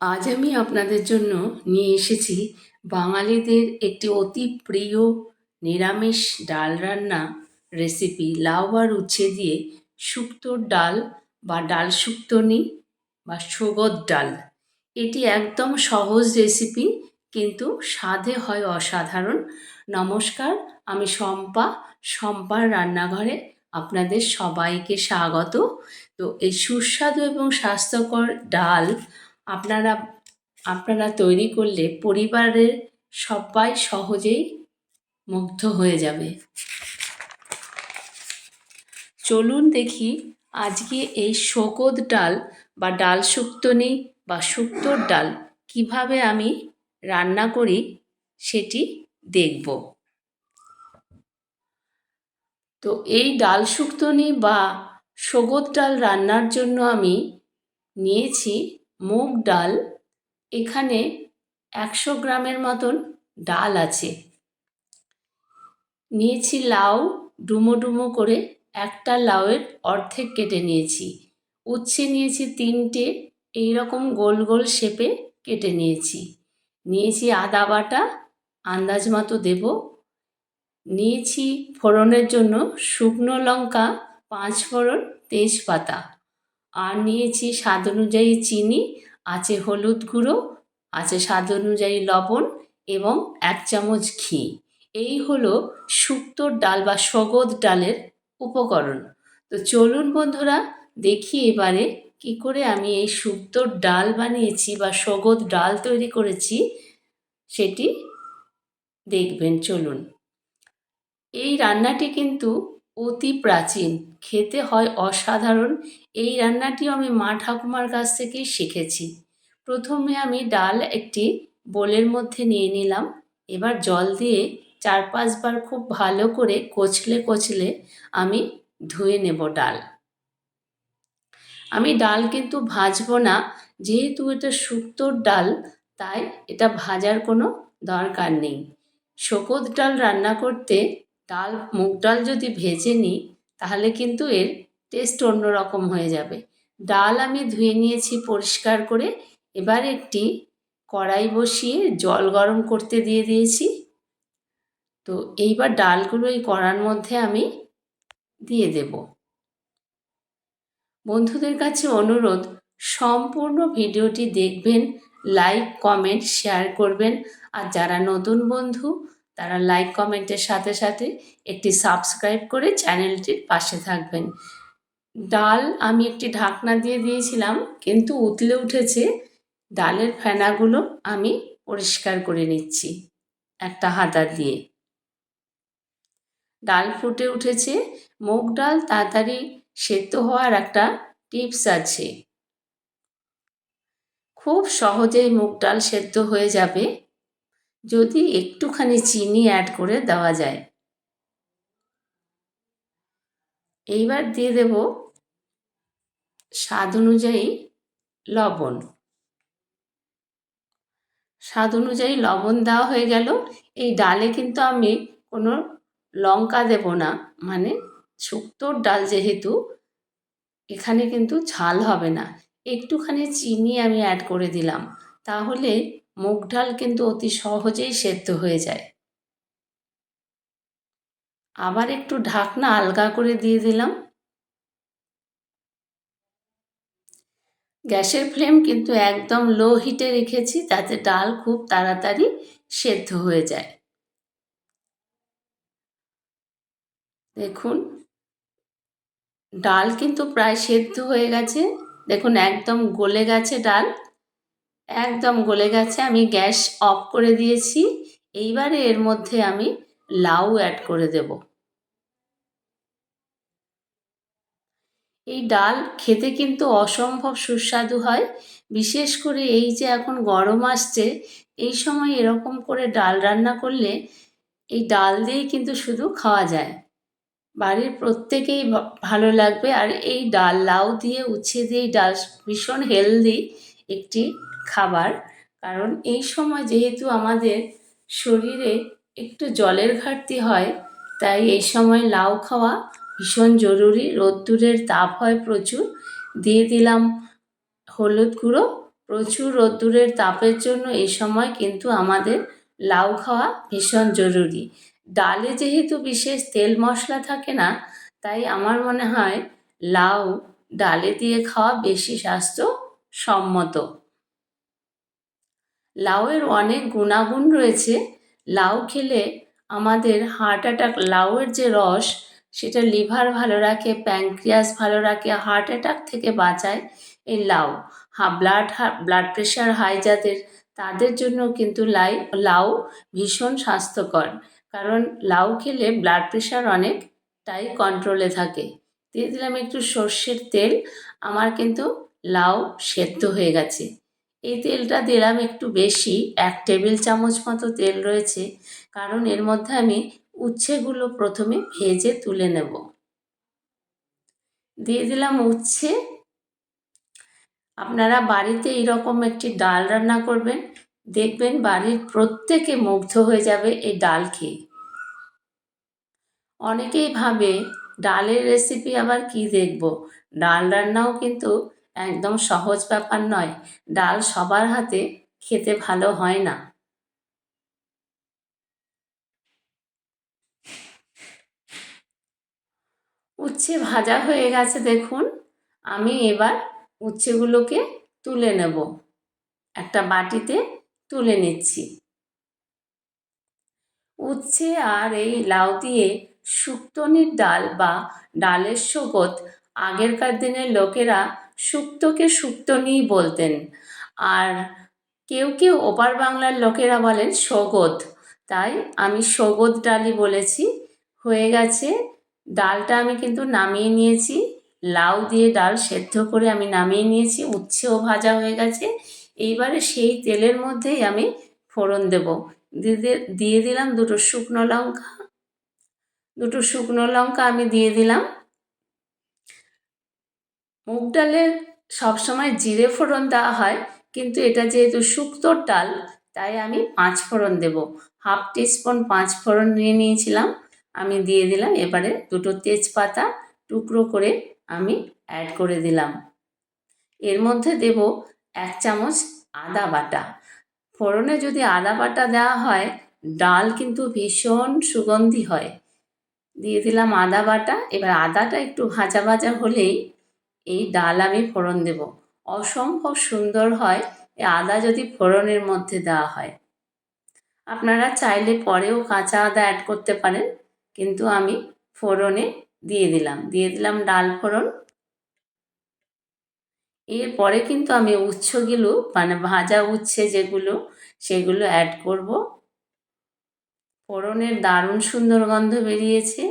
আজ আমি আপনাদের জন্য নিয়ে এসেছি বাঙালিদের একটি অতি প্রিয় নিরামিষ ডাল রান্না রেসিপি লাউ আর উচ্ছে দিয়ে শুক্তোর ডাল বা ডাল শুক্তনি বা সুগত ডাল। এটি একদম সহজ রেসিপি কিন্তু স্বাদে হয় অসাধারণ। নমস্কার, আমি শম্পা। শম্পার রান্নাঘরে আপনাদের সবাইকে স্বাগত। তো এই সুস্বাদু এবং স্বাস্থ্যকর ডাল আপনারা আপনারা তৈরি করলে পরিবারের সবাই সহজেই মুগ্ধ হয়ে যাবে। চলুন দেখি আজকে এই শোকত ডাল বা ডাল শুক্তনি বা শুক্তোর ডাল কীভাবে আমি রান্না করি সেটি দেখব। তো এই ডাল শুক্তনি বা সগত ডাল রান্নার জন্য আমি নিয়েছি মুগ ডাল, এখানে একশো গ্রামের মতন ডাল আছে। নিয়েছি লাউ, ডুমো ডুমো করে একটা লাউয়ের অর্ধেক কেটে নিয়েছি। উচ্ছে নিয়েছি তিনটে এই রকম গোল গোল শেপে কেটে নিয়েছি। নিয়েছি আদা বাটা, আন্দাজ মতো দেব। নিয়েছি ফোড়নের জন্য শুকনো লঙ্কা, পাঁচ ফোড়ন তেজপাতা। আর নিয়েছি স্বাদ অনুযায়ী চিনি, আছে হলুদ গুঁড়ো, আছে স্বাদ অনুযায়ী লবণ এবং এক চামচ ঘি। এই হলো শুক্তোর ডাল বা সগদ ডালের উপকরণ। তো চলুন বন্ধুরা, দেখি এবারে কি করে আমি এই শুক্তোর ডাল বানিয়েছি বা সগদ ডাল তৈরি করেছি, সেটি দেখবেন। চলুন। এই রান্নাটি কিন্তু অতি প্রাচীন। খেতে হয় অসাধারণ। এই রান্নাটিও আমি মা ঠাকুমার কাছ থেকেই শিখেছি। প্রথমে আমি ডাল একটি বোলের মধ্যে নিয়ে নিলাম। এবার জল দিয়ে চার পাঁচবার খুব ভালো করে কচলে কচলে আমি ধুয়ে নেব ডাল। আমি ডাল কিন্তু ভাজবো না। যেহেতু এটা শুক্তোর ডাল, তাই এটা ভাজার কোনো দরকার নেই। শোকত ডাল রান্না করতে ডাল, মুগ ডাল যদি ভেজে নিই, তাহলে কিন্তু এর টেস্ট অন্যরকম হয়ে যাবে। ডাল আমি ধুয়ে নিয়েছি পরিষ্কার করে, এবার একটি কড়াই বসিয়ে জল গরম করতে দিয়ে দিয়েছি। তো এইবার ডালগুলো এই কড়ার মধ্যে আমি দিয়ে দেব। বন্ধুদের কাছে অনুরোধ, সম্পূর্ণ ভিডিওটি দেখবেন, লাইক, কমেন্ট, শেয়ার করবেন। আর যারা নতুন বন্ধু তারা লাইক কমেন্টের সাথে সাথে একটি সাবস্ক্রাইব করে চ্যানেলটির পাশে থাকবেন। ডাল আমি একটি ঢাকনা দিয়ে দিয়েছিলাম, কিন্তু উতলে উঠেছে। ডালের ফেনাগুলো আমি পরিষ্কার করে নিচ্ছি একটা হাতা দিয়ে। ডাল ফুটে উঠেছে। মুগ ডাল তাড়াতাড়ি সেদ্ধ হওয়ার একটা টিপস আছে। খুব সহজেই মুগ ডাল সেদ্ধ হয়ে যাবে। যদি একটুখানি চিনি অ্যাড করে দেওয়া যায়। এইবার দিয়ে দেব স্বাদ অনুযায়ী লবণ। স্বাদ অনুযায়ী লবণ দেওয়া হয়ে গেল। এই ডালে কিন্তু আমি কোনো লঙ্কা দেব না। মানে শুক্তোর ডাল যেহেতু, এখানে কিন্তু ঝাল হবে না। একটুখানি চিনি আমি অ্যাড করে দিলাম। তাহলে মুগ ডাল কিন্তু অতি সহজেই সেদ্ধ হয়ে যায়। আবার একটু ঢাকনা আলগা করে দিয়ে দিলাম। গ্যাসের ফ্লেম কিন্তু একদম লো হিটে রেখেছি তাতে ডাল খুব তাড়াতাড়ি সেদ্ধ হয়ে যায়। দেখুন, ডাল কিন্তু প্রায় সেদ্ধ হয়ে গেছে। দেখুন, একদম গলে গেছে ডাল। একদম গলে গেছে, আমি গ্যাস অফ করে দিয়েছি। এইবারে এর মধ্যে আমি লাউ অ্যাড করে দেব। এই ডাল খেতে কিন্তু অসম্ভব সুস্বাদু হয়। বিশেষ করে এই যে এখন গরম আসছে, এই সময় এরকম করে ডাল রান্না করলে এই ডাল দিয়েই কিন্তু শুধু খাওয়া যায়। বাড়ির প্রত্যেকেই ভালো লাগবে। আর এই ডাল, লাউ দিয়ে উচ্ছে দিয়ে ডাল ভীষণ হেলদি একটি খাবার। কারণ এই সময় যেহেতু আমাদের শরীরে একটু জলের ঘাটতি হয়, তাই এই সময় লাউ খাওয়া ভীষণ জরুরি। রোদ্দুরের তাপ হয় প্রচুর। দিয়ে দিলাম হলুদ গুঁড়ো। প্রচুর রোদ্দুরের তাপের জন্য এই সময় কিন্তু আমাদের লাউ খাওয়া ভীষণ জরুরি। ডালে যেহেতু বিশেষ তেল মশলা থাকে না, তাই আমার মনে হয় লাউ ডালে দিয়ে খাওয়া বেশি স্বাস্থ্যসম্মত। লাউয়ের অনেক গুণাগুণ রয়েছে। লাউ খেলে আমাদের হার্ট অ্যাটাক লাউয়ের যে রস, সেটা লিভার ভালো রাখে প্যাঙ্ক্রিয়াস ভালো রাখে হার্ট অ্যাটাক থেকে বাঁচায় এই লাউ। হা ব্লাড ব্লাড প্রেশার হাই যাদের, তাদের জন্য কিন্তু লাই, লাউ ভীষণ স্বাস্থ্যকর। কারণ লাউ খেলে ব্লাড প্রেশার অনেকটাই কন্ট্রোলে থাকে। দিয়ে দিলাম একটু সর্ষের তেল, আমার কিন্তু লাউ সেদ্ধ হয়ে গেছে। এই তেলটা দিলাম একটু বেশি, এক টেবিল চামচ মতো তেল রয়েছে, কারণ এর মধ্যে আমি উচ্ছেগুলো প্রথমে ভেজে তুলে নেব। দিয়ে দিলাম উচ্ছে। আপনারা বাড়িতে এইরকম একটি ডাল রান্না করবেন, দেখবেন বাড়ির প্রত্যেকে মুগ্ধ হয়ে যাবে এই ডাল খেয়ে। অনেকেই ভাবে ডালের রেসিপি আবার কি দেখব? ডাল রান্নাও কিন্তু একদম সহজ ব্যাপার নয়। ডাল সবার হাতে খেতে ভালো হয় না। উচ্ছে ভাজা হয়ে গেছে দেখুন। আমি এবার উচ্ছেগুলোকে তুলে নেব। একটা বাটিতে তুলে নিচ্ছি। উচ্ছে আর এই লাউ দিয়ে শুক্তনির ডাল বা ডালের শোকত আগেরকার দিনের লোকেরা শুক্তোকে শুক্তনিই বলতেন। আর কেউ কেউ ওপার বাংলার লোকেরা বলেন সগদ তাই আমি সগদ ডালই বলেছি। হয়ে গেছে। ডালটা আমি কিন্তু নামিয়ে নিয়েছি। লাউ দিয়ে ডাল সেদ্ধ করে আমি নামিয়ে নিয়েছি। উচ্ছেও ভাজা হয়ে গেছে। এইবারে সেই তেলের মধ্যেই আমি ফোড়ন দেব। দিয়ে দিলাম দুটো শুকনো লঙ্কা। দুটো শুকনো লঙ্কা আমি দিয়ে দিলাম। মুগ ডালের সবসময় জিরে ফোড়ন দেওয়া হয়, কিন্তু এটা যেহেতু শুক্তোর ডাল, তাই আমি পাঁচ ফোড়ন দেব। হাফ টিস্পুন পাঁচ ফোড়ন নিয়ে নিয়েছিলাম, আমি দিয়ে দিলাম, এবারে দুটো তেজপাতা টুকরো করে আমি অ্যাড করে দিলাম। এর মধ্যে দেব এক চামচ আদা বাটা। ফোড়নে যদি আদা বাটা দেওয়া হয়, ডাল কিন্তু ভীষণ সুগন্ধি হয়। দিয়ে দিলাম আদা বাটা, এবার আদাটা একটু ভাজা ভাজা হলেই এই ডাল আমি ফোড়ন দেব। অসম্ভব সুন্দর হয় এই আদা যদি ফোড়নের মধ্যে দেওয়া হয়। আপনারা চাইলে পরেও কাঁচা আদা অ্যাড করতে পারেন, কিন্তু আমি ফোড়নে দিয়ে দিলাম। দিয়ে দিলাম ডাল ফোড়ন। এরপরে কিন্তু আমি উচ্ছগুলো মানে ভাজা উচ্ছে যেগুলো, সেগুলো অ্যাড করব। ফোড়নের দারুণ সুন্দর গন্ধ বেরিয়েছে।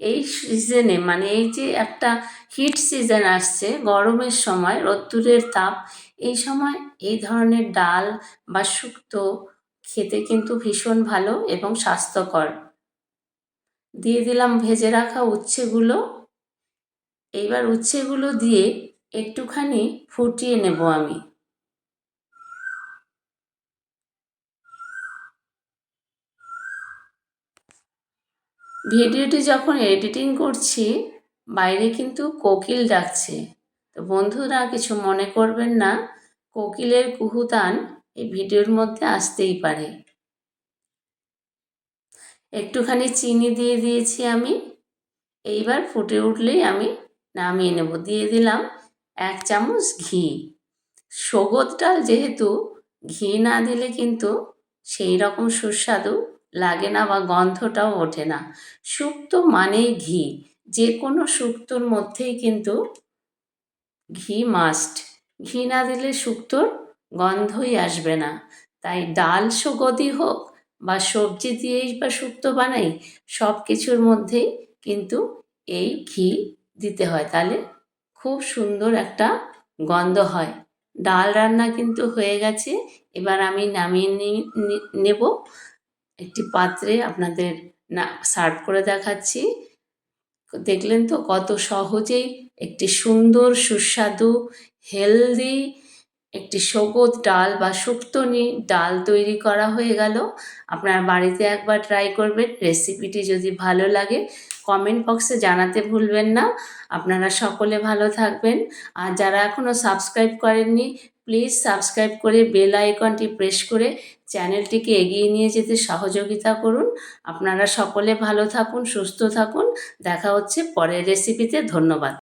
এই সিজনে মানে এই যে একটা হিট সিজন আসছে, গরমের সময়, রোদ্দুরের তাপ, এই সময় এই ধরনের ডাল বা শুক্তো খেতে কিন্তু ভীষণ ভালো এবং স্বাস্থ্যকর। দিয়ে দিলাম ভেজে রাখা উচ্ছেগুলো। এইবার উচ্ছেগুলো দিয়ে একটুখানি ফুটিয়ে নেব আমি। ভিডিওটি যখন এডিটিং করছি, বাইরে কিন্তু কোকিল ডাকছে। তো বন্ধুরা, কিছু মনে করবেন না, কোকিলের কুহুতান এই ভিডিওর মধ্যে আসতেই পারে। একটুখানি চিনি দিয়ে দিয়েছি আমি। এইবার ফুটে উঠলেই আমি নামিয়ে নেব। দিয়ে দিলাম এক চামচ ঘি। সগদ ডাল যেহেতু, ঘি না দিলে কিন্তু সেই রকম সুস্বাদু লাগে না বা গন্ধটাও ওঠে না। শুক্তো মানেই ঘি। যে কোনো শুক্তোর মধ্যেই কিন্তু ঘি মাস্ট ঘি না দিলে শুক্তোর গন্ধই আসবে না। তাই ডাল সুগদি হোক বা সবজি দিয়েই বা শুক্তো বানাই সব কিছুর মধ্যেই কিন্তু এই ঘি দিতে হয়। তাহলে খুব সুন্দর একটা গন্ধ হয়। ডাল রান্না কিন্তু হয়ে গেছে। এবার আমি নামিয়ে নেব। একটি পাত্রে আপনাদের না সার্ভ করে দেখাচ্ছি। দেখলেন তো কত সহজেই একটি সুন্দর, সুস্বাদু হেলদি একটি সবুজ ডাল বা শুক্তনি ডাল তৈরি করা হয়ে গেল। আপনার বাড়িতে একবার ট্রাই করবেন রেসিপিটি যদি ভালো লাগে কমেন্ট বক্সে জানাতে ভুলবেন না। আপনারা সকলে ভালো থাকবেন। আর যারা এখনও সাবস্ক্রাইব করেননি প্লিজ সাবস্ক্রাইব করে বেল আইকনটি প্রেস করে চ্যানেলটিকে এগিয়ে নিয়ে যেতে সহযোগিতা করুন। আপনারা সকলে ভালো থাকুন, সুস্থ থাকুন। দেখা হচ্ছে পরের রেসিপিতে ধন্যবাদ।